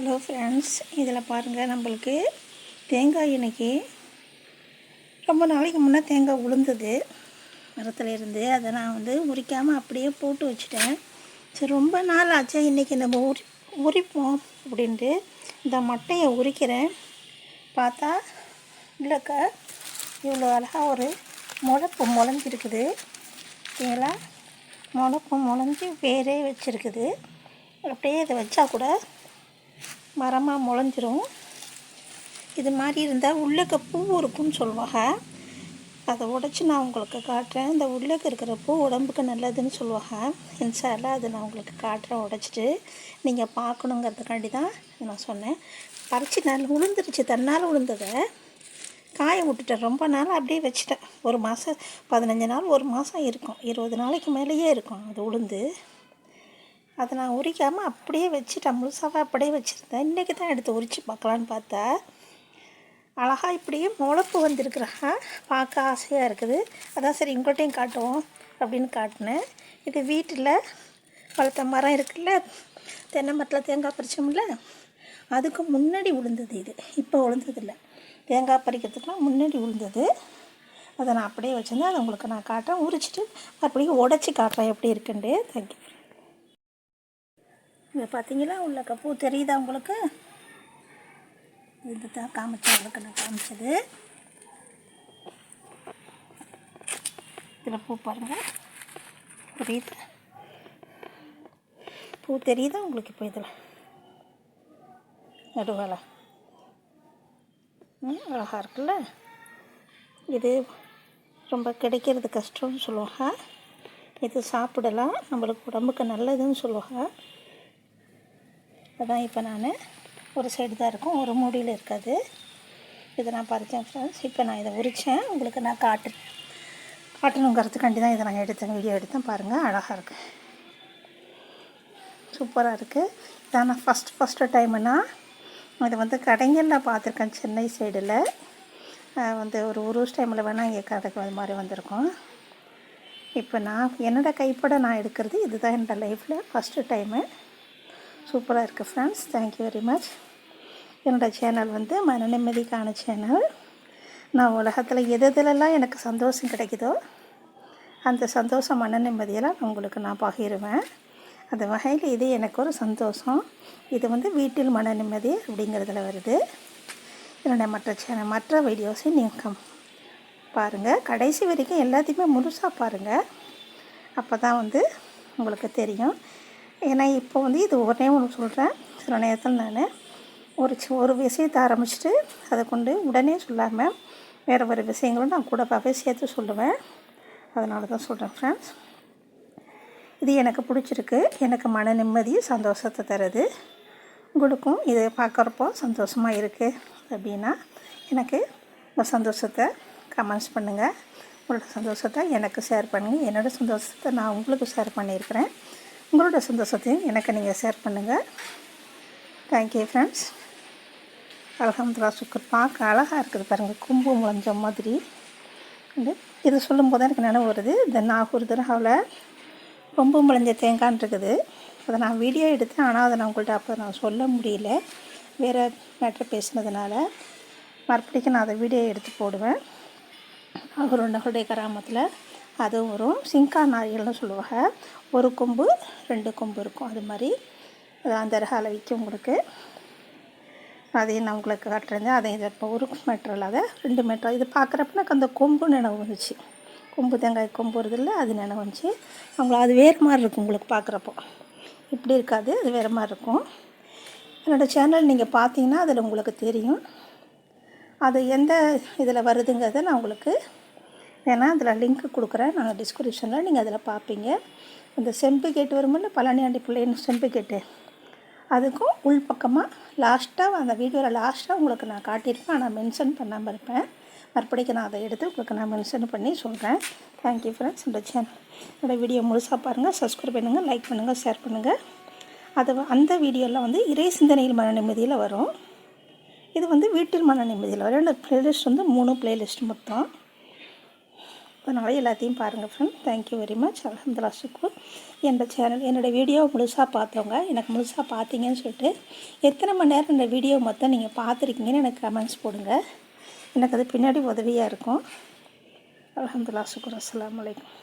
Hello friends இதில் பாருங்கள் நம்மளுக்கு தேங்காய் இன்னைக்கு ரொம்ப நாளைக்கு முன்னே தேங்காய் உளுந்தது. மரத்தில் இருந்து அதை நான் வந்து உரிக்காமல் அப்படியே போட்டு வச்சுட்டேன். சரி ரொம்ப நாள் ஆச்சா. இன்றைக்கி நம்ம உரி உரிப்போம் அப்படின்ட்டு இந்த மட்டையை உரிக்கிறேன். பார்த்தா இல்லைக்கா இவ்வளோ அழகாக ஒரு முளப்பு முளைஞ்சிருக்குது. பார்த்தீங்களா முளப்பு முளைஞ்சி வேரே வச்சுருக்குது. அப்படியே இதை வச்சா கூட மரமாக முளைஞ்சிரும். இது மாதிரி இருந்தால் உள்ளக்க பூ இருக்கும்னு சொல்லுவாங்க அதை உடச்சி நான் உங்களுக்கு காட்டுறேன். இந்த உள்ளக்க இருக்கிற பூ உடம்புக்கு நல்லதுன்னு சொல்லுவாங்க இன்சால அதை நான் உங்களுக்கு காட்டுறேன் உடச்சிட்டு. நீங்கள் பார்க்கணுங்கிறதுக்காண்டி தான் நான் சொன்னேன். பறித்து நல்ல உளுந்துருச்சு. தன்னால் உளுந்ததை காய விட்டுட்டேன். ரொம்ப நாள் அப்படியே வச்சுட்டேன். ஒரு மாதம் பதினஞ்சு நாள் ஒரு மாதம் இருக்கும். இருபது நாளைக்கு மேலேயே இருக்கும். அது உளுந்து. அதை நான் உரிக்காமல் அப்படியே வச்சுட்டேன். முழுசாக அப்படியே வச்சுருந்தேன். இன்றைக்கி தான் எடுத்து உரித்து பார்க்கலான்னு பார்த்தா அழகாக இப்படியே முளப்பு வந்திருக்குறாங்க பார்க்க ஆசையாக இருக்குது. அதான் சரி இங்கோட்டையும் காட்டுவோம் அப்படின்னு காட்டினேன். இது வீட்டில் வளர்த்த மரம் இருக்குல்ல தென்னை மரத்தில் தேங்காய் பறிச்சோம்ல அதுக்கு முன்னாடி விழுந்தது இது. இப்போ விழுந்ததில்ல தேங்காய் பறிக்கிறதுக்குலாம் முன்னாடி விழுந்தது அதை நான் அப்படியே வச்சுருந்தேன். அதை உங்களுக்கு நான் காட்டுறேன். உரிச்சிட்டு மறுபடியும் உடச்சி காட்டுறேன் எப்படி இருக்குன்ட்டு. தேங்க்யூ இங்கே பார்த்தீங்களா உள்ளக்க பூ தெரியுதா உங்களுக்கு? இது தான் காமிச்சேன் உங்களுக்கு நான் காமிச்சது. இதில் பூ பாருங்கள் புரியுது? பூ தெரியுதா உங்களுக்கு இப்போ இதில்? நடுவால. ம் அழகாக இருக்குல்ல? இது ரொம்ப கிடைக்கிறது கஷ்டம்னு சொல்லுவாங்க. இது சாப்பிடலாம். நம்மளுக்கு உடம்புக்கு நல்லதுன்னு சொல்லுவாங்க. அதான் இப்போ நான் ஒரு சைடு தான் இருக்கும். ஒரு மூடியில் இருக்காது. இதை நான் பறித்தேன் ஃப்ரெண்ட்ஸ் இப்போ நான் இதை உரித்தேன் உங்களுக்கு நான் காட்டுறேன். காட்டணுங்கிறதுக்காண்டி தான் இதை நான் எடுத்தேன். வீடியோ எடுத்தேன். பாருங்கள் அழகாக இருக்குது சூப்பராக இருக்குது இதான் நான் ஃபஸ்ட் ஃபஸ்ட்டு டைமுன்னா இது வந்து கடைங்களில் பார்த்துருக்கேன். சென்னை சைடில் வந்து ஒரு உருஸ் டைமில் வேணால் இங்கே கடைக்கு அது மாதிரி வந்திருக்கோம். இப்போ நான் என்னோடய கைப்பட நான் எடுக்கிறது இதுதான் என்னோடய லைஃப்பில் ஃபஸ்ட்டு டைமு சூப்பராக இருக்குது friends thank you very much என்னோடய சேனல் வந்து மன நிம்மதிக்கான சேனல் நான் உலகத்தில் எது எதுலெல்லாம் எனக்கு சந்தோஷம் கிடைக்குதோ அந்த சந்தோஷம் மன நிம்மதியெல்லாம் உங்களுக்கு நான் பகிருவேன். அந்த வகையில் இது எனக்கு ஒரு சந்தோஷம். இது வந்து வீட்டில் மன நிம்மதி அப்படிங்கிறதுல வருது. என்னோடய மற்ற சேனல் மற்ற வீடியோஸையும் நீங்கள் பாருங்கள் கடைசி வரைக்கும் எல்லாத்தையுமே முழுசாக பாருங்கள் அப்போ தான் வந்து உங்களுக்கு தெரியும். ஏன்னா இப்போ வந்து இது ஒரே ஒன்று சொல்கிறேன் சில நேரத்தில் நான் ஒரு ஒரு விஷயத்தை ஆரம்பிச்சுட்டு அதை கொண்டு உடனே சொல்லாமல் வேறு வேறு விஷயங்களும் நான் கூடப்பாகவே சேர்த்து சொல்லுவேன். அதனால தான் சொல்கிறேன் ஃப்ரெண்ட்ஸ் இது எனக்கு பிடிச்சிருக்கு. எனக்கு மன நிம்மதி சந்தோஷத்தை தருது. உங்களுக்கும் இதை பார்க்குறப்போ சந்தோஷமாக இருக்குது அப்படின்னா எனக்கு உங்கள் சந்தோஷத்தை கமெண்ட்ஸ் பண்ணுங்கள் உங்களோட சந்தோஷத்தை எனக்கு ஷேர் பண்ணுங்கள் என்னோடய சந்தோஷத்தை நான் உங்களுக்கு ஷேர் பண்ணியிருக்கிறேன். உங்களோட சந்தோஷத்தையும் எனக்கு நீங்கள் ஷேர் பண்ணுங்கள் தேங்க்யூ ஃப்ரெண்ட்ஸ் அலகம்துல்லா சுக்கர். பார்க்க அழகாக இருக்குது பாருங்கள் கும்பு முளைஞ்ச மாதிரி. இது சொல்லும்போது எனக்கு நினைவு வருது இந்த நாகூர் தர்காவில் கொம்பு முளைஞ்ச தேங்கான் இருக்குது. அதை நான் வீடியோ எடுத்தேன் ஆனால் அதை நான் உங்கள்கிட்ட அப்போ நான் சொல்ல முடியல. வேறு மேட்ரு பேசினதுனால மறுபடிக்கும் நான் அதை வீடியோ எடுத்து போடுவேன். நாகூர் கிராமத்தில் அதுவும் வரும் சிங்கா நாரியல்னு சொல்லுவாங்க. ஒரு கொம்பு ரெண்டு கொம்பு இருக்கும். அது மாதிரி அந்த ரகால விற்கும் உங்களுக்கு அதையும் நான் உங்களுக்கு காட்டுறேன் அதை இதை இப்போ ஒரு மீட்டர் இல்லாத ரெண்டு மீட்டர் இது பார்க்குறப்ப எனக்கு அந்த கொம்பு நினைவு வந்துச்சு. கொம்பு தேங்காய் கொம்பு வருது இல்லை அது நினைவு வந்துச்சு. அவங்கள அது வேறு மாதிரி இருக்கும் உங்களுக்கு பார்க்குறப்போ. இப்படி இருக்காது அது வேறு மாதிரி இருக்கும். என்னோடய சேனல் நீங்கள் பார்த்தீங்கன்னா அதில் உங்களுக்கு தெரியும். அது எந்த இதில் வருதுங்கிறத நான் உங்களுக்கு ஏன்னா அதில் லிங்க் கொடுக்குறேன். நான் டிஸ்கிரிப்ஷனில் நீங்கள் அதில் பார்ப்பீங்க இந்த செம்பு கேட்டு வருமில்ல? பழனியாண்டி பிள்ளைன்னு செம்பு கேட்டு அதுக்கும் உள் பக்கமாக லாஸ்ட்டாக அந்த வீடியோவில் லாஸ்ட்டாக உங்களுக்கு நான் காட்டியிருப்பேன் ஆனால் மென்ஷன் பண்ணாமல் இருப்பேன். மறுபடிக்கு நான் அதை எடுத்து உங்களுக்கு நான் மென்ஷன் பண்ணி சொல்கிறேன் தேங்க்யூ ஃப்ரெண்ட்ஸ் இந்த சேனல் என்னோடய வீடியோ முழுசாக பாருங்கள் சப்ஸ்கிரைப் பண்ணுங்கள் லைக் பண்ணுங்கள் ஷேர் பண்ணுங்கள் அது அந்த வீடியோலாம் வந்து இறை சிந்தனையில் மன நிம்மதியில் வரும். இது வந்து வீட்டில் மன நிம்மதியில் வரும். ரெண்டு ப்ளேலிஸ்ட் வந்து மூணு ப்ளேலிஸ்ட் மொத்தம். அதனால் எல்லாத்தையும் பாருங்கள் ஃப்ரெண்ட் தேங்க்யூ வெரி மச் அலமதுல்லா சுக்கூர் என்னோட சேனல் என்னோடய வீடியோ முழுசாக பார்த்தவங்க எனக்கு முழுசாக பார்த்தீங்கன்னு சொல்லிட்டு எத்தனை மணி நேரம் இந்த வீடியோ மொத்தம் நீங்கள் பார்த்துருக்கீங்கன்னு எனக்கு கமெண்ட்ஸ் போடுங்க. எனக்கு அது பின்னாடி உதவியாக இருக்கும். அலமதுல்லா சுக்கூர் அஸ்லாம் வலைக்கம்